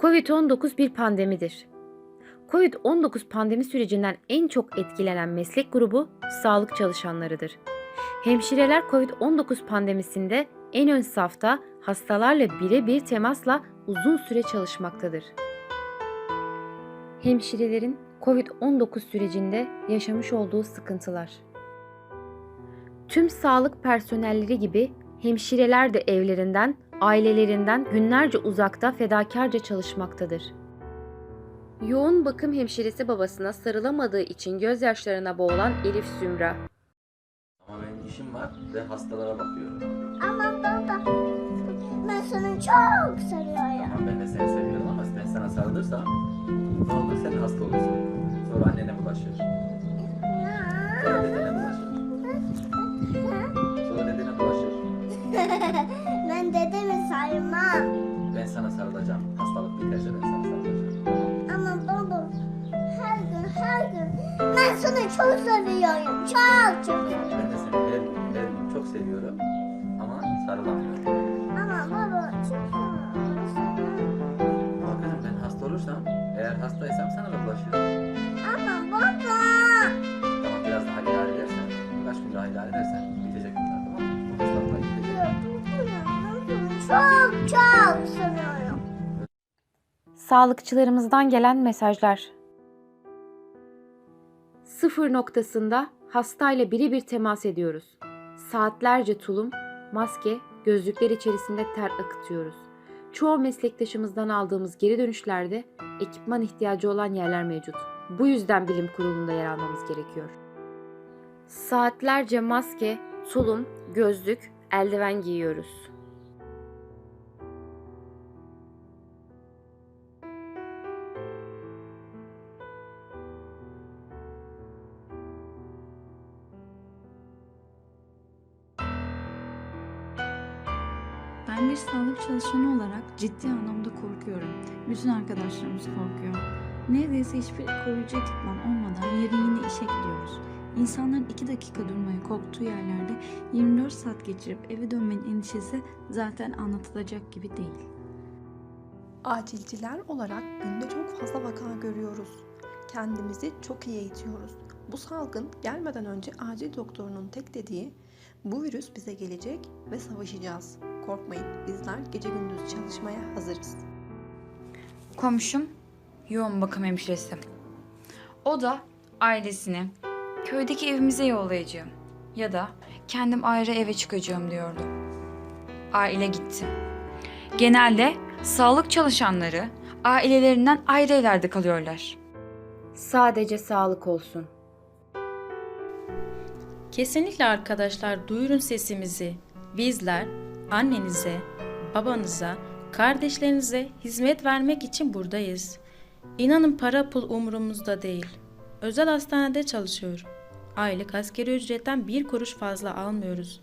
Covid-19 bir pandemidir. Covid-19 pandemi sürecinden en çok etkilenen meslek grubu sağlık çalışanlarıdır. Hemşireler Covid-19 pandemisinde en ön safta hastalarla birebir temasla uzun süre çalışmaktadır. Hemşirelerin Covid-19 sürecinde yaşamış olduğu sıkıntılar. Tüm sağlık personelleri gibi hemşireler de evlerinden, ailelerinden günlerce uzakta fedakarca çalışmaktadır. Yoğun bakım hemşiresi babasına sarılamadığı için gözyaşlarına boğulan Elif Zümra. Ama benim işim var ve hastalara bakıyorum. Ama baba ben seni çok seviyorum. Ama ben de seni seviyorum ama ben sana sarılırsam ne olur sen hasta olursun. Sonra annene bulaşır. Sonra dedene bulaşır. Sonra dedene bulaşır. sarılacağım. Hastalık biterse ben sana sarılacağım. Ama baba her gün her gün ben seni çok seviyorum. Çok çok. Ben de seni her gün çok seviyorum. Ama sarılamıyorum. Ama baba çok seviyorum. Ama kızım ben hasta olursam, eğer hastaysam sana da bulaşır. Sağlıkçılarımızdan gelen mesajlar. Sıfır noktasında hastayla birebir temas ediyoruz. Saatlerce tulum, maske, gözlükler içerisinde ter akıtıyoruz. Çoğu meslektaşımızdan aldığımız geri dönüşlerde ekipman ihtiyacı olan yerler mevcut. Bu yüzden bilim kurulunda yer almamız gerekiyor. Saatlerce maske, tulum, gözlük, eldiven giyiyoruz. Ben bir sağlık çalışanı olarak ciddi anlamda korkuyorum. Bütün arkadaşlarımız korkuyor. Neredeyse hiçbir koruyucu ekipman olmadan yarın yine işe gidiyoruz. İnsanların iki dakika durmaya korktuğu yerlerde 24 saat geçirip eve dönmenin endişesi zaten anlatılacak gibi değil. Acilciler olarak günde çok fazla vaka görüyoruz. Kendimizi çok iyi eğitiyoruz. Bu salgın gelmeden önce acil doktorunun tek dediği bu virüs bize gelecek ve savaşacağız. Korkmayın bizler gece gündüz çalışmaya hazırız. Komşum yoğun bakım hemşiresi. O da ailesini köydeki evimize yollayacağım ya da kendim ayrı eve çıkacağım diyordu. Aile gitti. Genelde sağlık çalışanları ailelerinden ayrı evlerde kalıyorlar. Sadece sağlık olsun. Kesinlikle arkadaşlar duyurun sesimizi. Bizler annenize, babanıza, kardeşlerinize hizmet vermek için buradayız. İnanın para pul umurumuzda değil. Özel hastanede çalışıyorum. Aylık askeri ücretten bir kuruş fazla almıyoruz.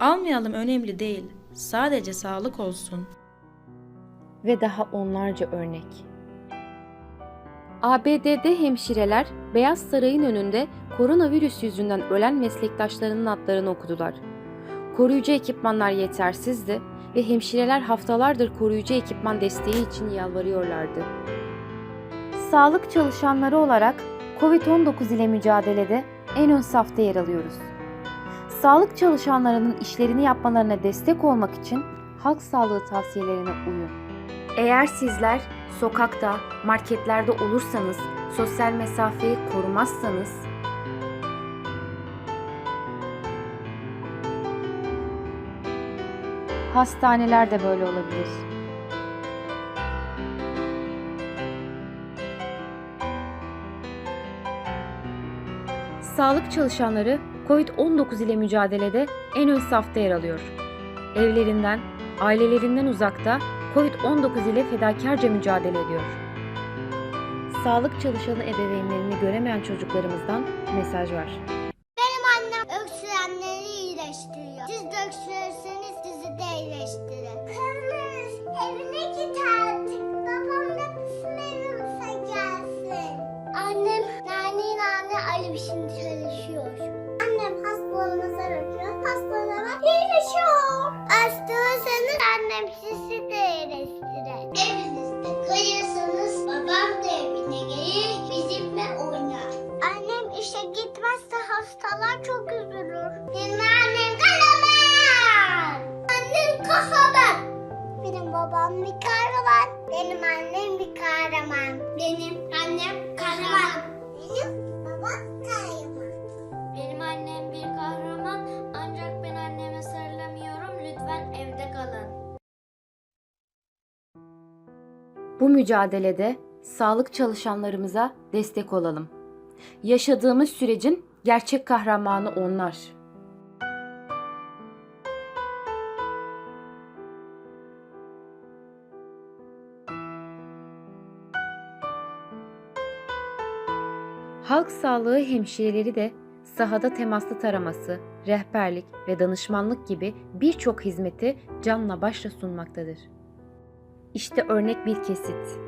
Almayalım önemli değil. Sadece sağlık olsun. ve daha onlarca örnek. ABD'de hemşireler Beyaz Saray'ın önünde koronavirüs yüzünden ölen meslektaşlarının adlarını okudular. Koruyucu ekipmanlar yetersizdi ve hemşireler haftalardır koruyucu ekipman desteği için yalvarıyorlardı. Sağlık çalışanları olarak COVID-19 ile mücadelede en ön safta yer alıyoruz. Sağlık çalışanlarının işlerini yapmalarına destek olmak için halk sağlığı tavsiyelerine uyun. Eğer sizler sokakta, marketlerde olursanız, sosyal mesafeyi korumazsanız hastaneler de böyle olabilir. Sağlık çalışanları COVID-19 ile mücadelede en ön safta yer alıyor. Evlerinden, ailelerinden uzakta COVID-19 ile fedakarca mücadele ediyor. Sağlık çalışanı ebeveynlerini göremeyen çocuklarımızdan mesaj var. subscribe. Bu mücadelede sağlık çalışanlarımıza destek olalım. Yaşadığımız sürecin gerçek kahramanı onlar. Halk sağlığı hemşireleri de sahada temaslı taraması, rehberlik ve danışmanlık gibi birçok hizmeti canla başla sunmaktadır. İşte örnek bir kesit.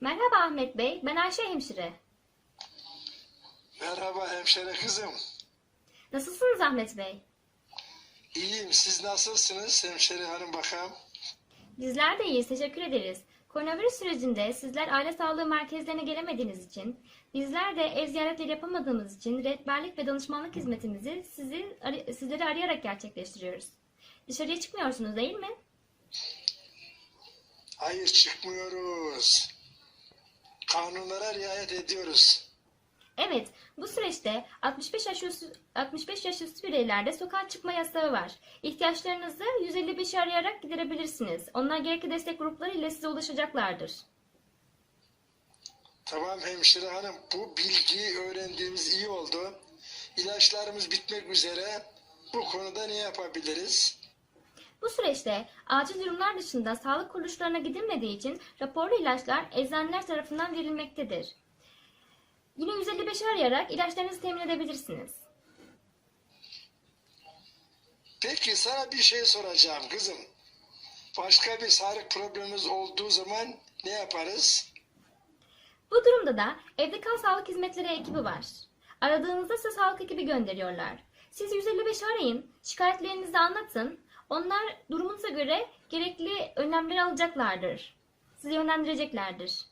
Merhaba Ahmet Bey, ben Ayşe hemşire. Merhaba hemşire kızım. Nasılsınız Ahmet Bey? İyiyim. Siz nasılsınız hemşire hanım bakalım? Bizler de iyiyiz, teşekkür ederiz. Koronavirüs sürecinde sizler aile sağlığı merkezlerine gelemediğiniz için, bizler de ev ziyaretleri yapamadığımız için rehberlik ve danışmanlık hizmetimizi sizi, sizleri arayarak gerçekleştiriyoruz. Dışarıya çıkmıyorsunuz değil mi? Hayır çıkmıyoruz. Kanunlara riayet ediyoruz. Evet, bu süreçte 65 yaş üstü, 65 yaş üstü bireylerde sokağa çıkma yasağı var. İhtiyaçlarınızı 155'i arayarak giderebilirsiniz. Onlar gerekli destek grupları ile size ulaşacaklardır. Tamam hemşire hanım. Bu bilgiyi öğrendiğimiz iyi oldu. İlaçlarımız bitmek üzere. Bu konuda ne yapabiliriz? Bu süreçte acil durumlar dışında sağlık kuruluşlarına gidilmediği için raporlu ilaçlar eczaneler tarafından verilmektedir. Yine 155'i arayarak ilaçlarınızı temin edebilirsiniz. Peki sana bir şey soracağım kızım. Başka bir sağlık problemimiz olduğu zaman ne yaparız? Bu durumda da evde kal sağlık hizmetleri ekibi var. Aradığınızda size sağlık ekibi gönderiyorlar. Siz 155 arayın, şikayetlerinizi anlatın. Onlar durumunuza göre gerekli önlemleri alacaklardır. Sizi yönlendireceklerdir.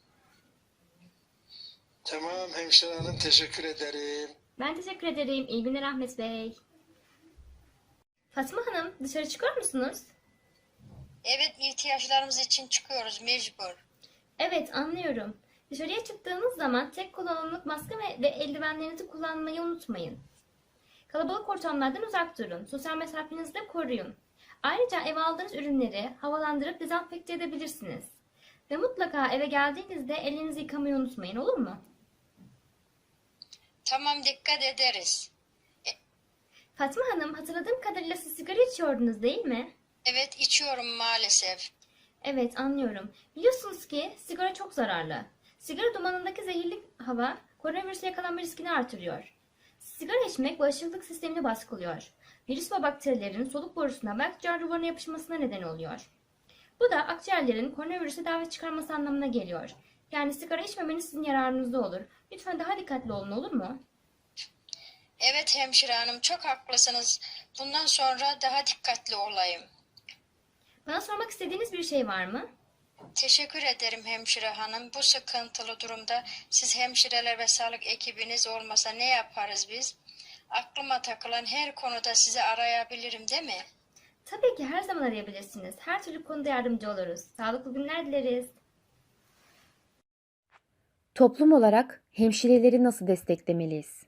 Tamam hemşire hanım teşekkür ederim. Ben teşekkür ederim. İyi günler Ahmet Bey. Fatma Hanım dışarı çıkıyor musunuz? Evet ihtiyaçlarımız için çıkıyoruz mecbur. Evet anlıyorum. Dışarıya çıktığınız zaman tek kullanımlık maske ve, ve eldivenlerinizi kullanmayı unutmayın. Kalabalık ortamlardan uzak durun. Sosyal mesafenizi de koruyun. Ayrıca eve aldığınız ürünleri havalandırıp dezenfekte edebilirsiniz. Ve mutlaka eve geldiğinizde elinizi yıkamayı unutmayın olur mu? Tamam dikkat ederiz. Fatma Hanım hatırladığım kadarıyla siz sigara içiyordunuz değil mi? Evet içiyorum maalesef. Evet anlıyorum. Biliyorsunuz ki sigara çok zararlı. Sigara dumanındaki zehirli hava koronavirüse yakalanma riskini artırıyor. Sigara içmek bağışıklık sistemini baskılıyor. Virüs ve bakterilerin soluk borusuna ve akciğer duvarına yapışmasına neden oluyor. Bu da akciğerlerin koronavirüse davet çıkarması anlamına geliyor. Yani sigara içmemeniz sizin yararınızda olur. Lütfen daha dikkatli olun olur mu? Evet hemşire hanım çok haklısınız. Bundan sonra daha dikkatli olayım. Bana sormak istediğiniz bir şey var mı? Teşekkür ederim hemşire hanım. Bu sıkıntılı durumda siz hemşireler ve sağlık ekibiniz olmasa ne yaparız biz? Aklıma takılan her konuda sizi arayabilirim değil mi? Tabii ki her zaman arayabilirsiniz. Her türlü konuda yardımcı oluruz. Sağlıklı günler dileriz. Toplum olarak hemşireleri nasıl desteklemeliyiz?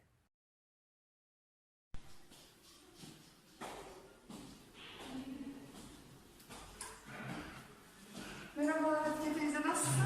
Merhaba Hatice teyze nasılsın?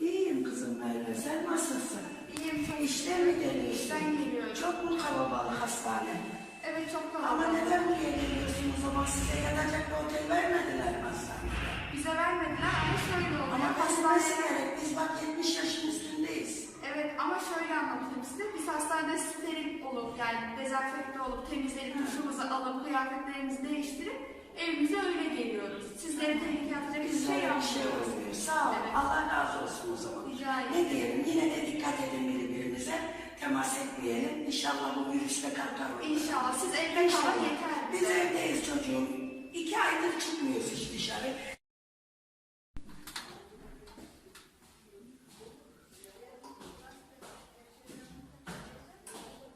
İyiyim kızım Merve, sen nasılsın? İyiyim çok İşte mi geliyorsun? İşten geliyorum. Çok mu kalabalık hastane? Evet çok Ama kalabalık. neden buraya geliyorsun o zaman size yatacak bir otel vermediler mi hastanede? Bize vermediler ama şöyle oldu. Ama Hastane- bilmesi gerek, biz bak 70 yaşın üstündeyiz. Evet ama şöyle anlatayım size. Biz hastanede steril olup yani dezenfekte olup temizlenip duşumuzu alıp kıyafetlerimizi değiştirip evimize öyle geliyoruz. Sizlere tehlikeye atacak bir şey bir yapmıyoruz. şey. Sağ ol, Evet. Allah razı olsun o zaman. Rica ederim. Ne diyelim, yine de dikkat edin birbirinize. Temas etmeyelim. İnşallah bu virüs de kalkar. İnşallah siz evde kalın yeter. Biz evdeyiz çocuğum. İki aydır çıkmıyoruz hiç dışarı.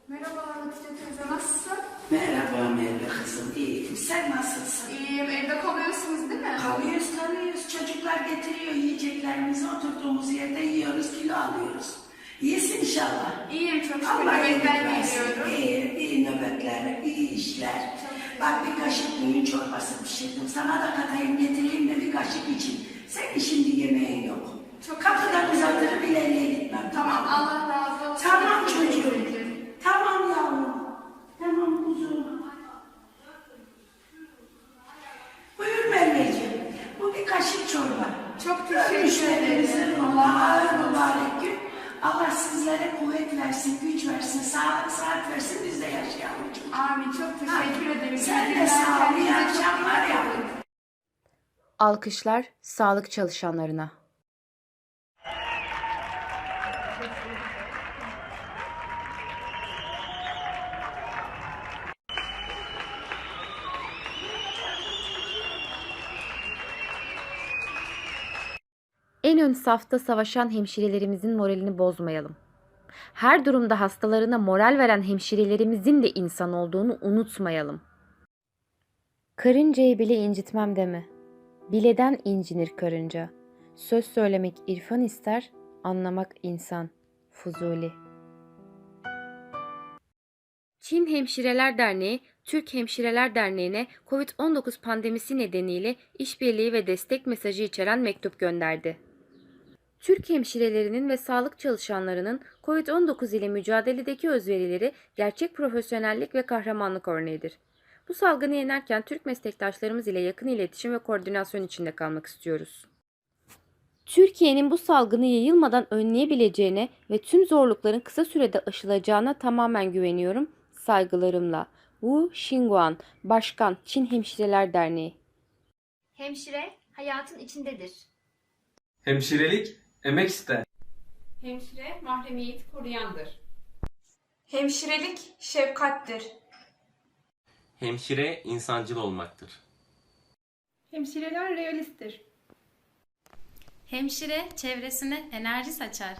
Merhabalar Hatice teyze nasılsın? Merhaba Merve kızım. İyiyim. Sen nasılsın? İyiyim evde kalıyorsunuz değil mi? Kalıyoruz kalıyoruz. Çocuklar getiriyor yiyeceklerimizi. Oturduğumuz yerde yiyoruz, kilo alıyoruz. İyisin inşallah. İyiyim çok şükür. Allah iyilik versin. İyi, iyi nöbetler, iyi işler. Bak bir kaşık düğün çorbası pişirdim. Sana da katayım getireyim de bir kaşık için. Senin şimdi yemeğin yok. Çok Kapıdan uzatırım ileriye gitmem. Tamam Allah razı olsun. Tamam çocuğum. ederim. Tamam yavrum. Tamam kuzum. Buyur Merveciğim. Bu bir kaşık çorba. Çok teşekkür Müşterimizin ederim. Allah'a mübarek gün. Allah sizlere kuvvet versin, güç versin, sağlık, saat versin biz de yaşayalım. çocuğum. Amin çok teşekkür ederim. Sen İyi de günler, sağ ol, iyi kendinize çok akşamlar iyi bakın. yavrum. Alkışlar sağlık çalışanlarına. En ön safta savaşan hemşirelerimizin moralini bozmayalım. Her durumda hastalarına moral veren hemşirelerimizin de insan olduğunu unutmayalım. Karıncayı bile incitmem deme. Bileden incinir karınca. Söz söylemek irfan ister, anlamak insan. Fuzuli. Çin Hemşireler Derneği, Türk Hemşireler Derneği'ne COVID-19 pandemisi nedeniyle işbirliği ve destek mesajı içeren mektup gönderdi. Türk hemşirelerinin ve sağlık çalışanlarının COVID-19 ile mücadeledeki özverileri gerçek profesyonellik ve kahramanlık örneğidir. Bu salgını yenerken Türk meslektaşlarımız ile yakın iletişim ve koordinasyon içinde kalmak istiyoruz. Türkiye'nin bu salgını yayılmadan önleyebileceğine ve tüm zorlukların kısa sürede aşılacağına tamamen güveniyorum. Saygılarımla. Wu Xinguan, Başkan Çin Hemşireler Derneği. Hemşire hayatın içindedir. Hemşirelik emek ister. Hemşire mahremiyeti koruyandır. Hemşirelik şefkattir. Hemşire insancıl olmaktır. Hemşireler realisttir. Hemşire çevresine enerji saçar.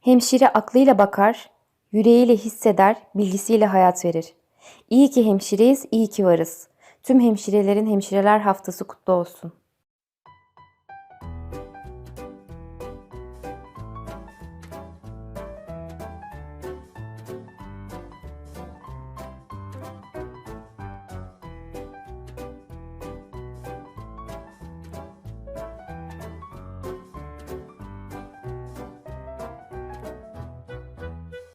Hemşire aklıyla bakar, yüreğiyle hisseder, bilgisiyle hayat verir. İyi ki hemşireyiz, iyi ki varız. Tüm hemşirelerin hemşireler haftası kutlu olsun.